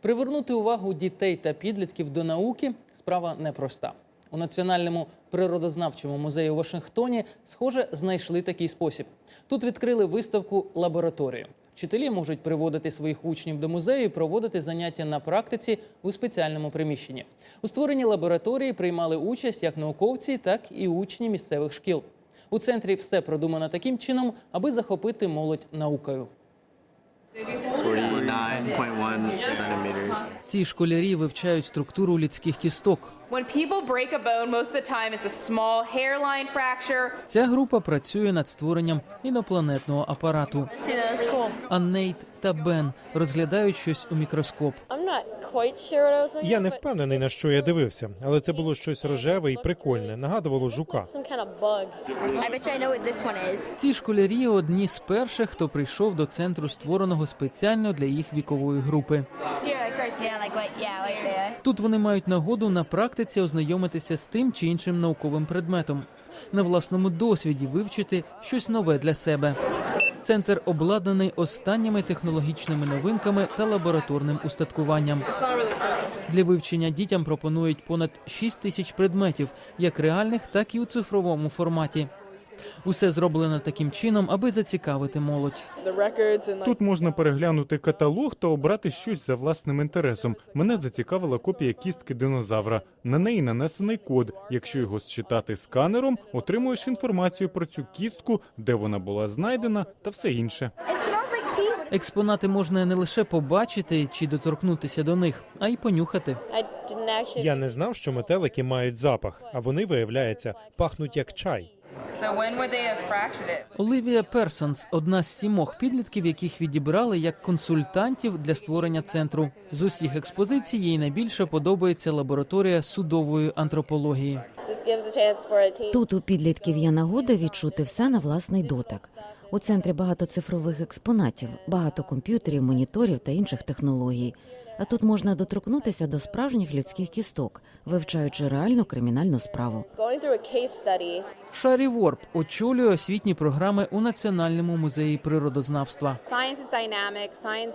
Привернути увагу дітей та підлітків до науки справа непроста. У Національному природознавчому музеї у Вашингтоні, схоже, знайшли такий спосіб. Тут відкрили виставку лабораторію. Вчителі можуть приводити своїх учнів до музею і проводити заняття на практиці у спеціальному приміщенні. У створенні лабораторії приймали участь як науковці, так і учні місцевих шкіл. У центрі все продумано таким чином, аби захопити молодь наукою. 49.1 centimeters. Ці школярі вивчають структуру людських кісток. When people break a bone, most of the time it's a small hairline fracture. Ця група працює над створенням інопланетного апарату. А Нейт та Бен розглядають щось у мікроскоп. Я не впевнений на що я дивився, але це було щось рожеве і прикольне, нагадувало жука. Ці школярі одні з перших, хто прийшов до центру, створеного спеціально для їх вікової групи. Тут вони мають нагоду на практиці ознайомитися з тим чи іншим науковим предметом, на власному досвіді вивчити щось нове для себе. Центр обладнаний останніми технологічними новинками та лабораторним устаткуванням. Для вивчення дітям пропонують понад 6 тисяч предметів, як реальних, так і у цифровому форматі. Усе зроблено таким чином, аби зацікавити молодь. Тут можна переглянути каталог та обрати щось за власним інтересом. Мене зацікавила копія кістки динозавра. На неї нанесений код. Якщо його считати сканером, отримуєш інформацію про цю кістку, де вона була знайдена, та все інше. Експонати можна не лише побачити чи доторкнутися до них, а й понюхати. Я не знав, що метелики мають запах, а вони, виявляється, пахнуть як чай. Олівія Персонс одна з сімох підлітків, яких відібрали як консультантів для створення центру. З усіх експозицій їй найбільше подобається лабораторія судової антропології. Тут у підлітків є нагода відчути все на власний дотик. У центрі багато цифрових експонатів, багато комп'ютерів, моніторів та інших технологій. А тут можна доторкнутися до справжніх людських кісток, вивчаючи реальну кримінальну справу. Шарі Ворп очолює освітні програми у Національному музеї природознавства.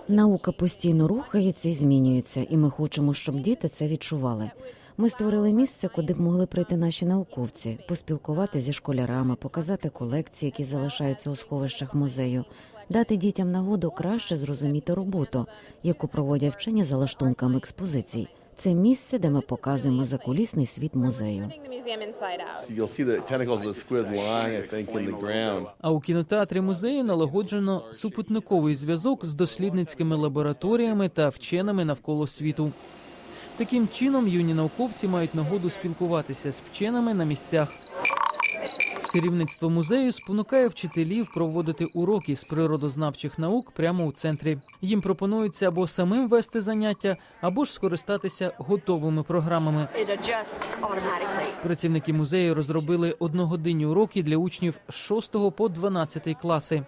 Наука постійно рухається і змінюється, і ми хочемо, щоб діти це відчували. Ми створили місце, куди б могли прийти наші науковці, поспілкувати зі школярами, показати колекції, які залишаються у сховищах музею, дати дітям нагоду краще зрозуміти роботу, яку проводять вчені за лаштунками експозицій. Це місце, де ми показуємо закулісний світ музею. А у кінотеатрі музею налагоджено супутниковий зв'язок з дослідницькими лабораторіями та вченими навколо світу. Таким чином, юні науковці мають нагоду спілкуватися з вченими на місцях. Керівництво музею спонукає вчителів проводити уроки з природознавчих наук прямо у центрі. Їм пропонується або самим вести заняття, або ж скористатися готовими програмами. Працівники музею розробили одногодинні уроки для учнів з 6 по 12 класи.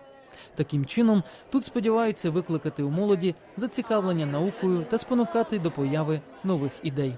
Таким чином, тут сподіваються викликати у молоді зацікавлення наукою та спонукати до появи нових ідей.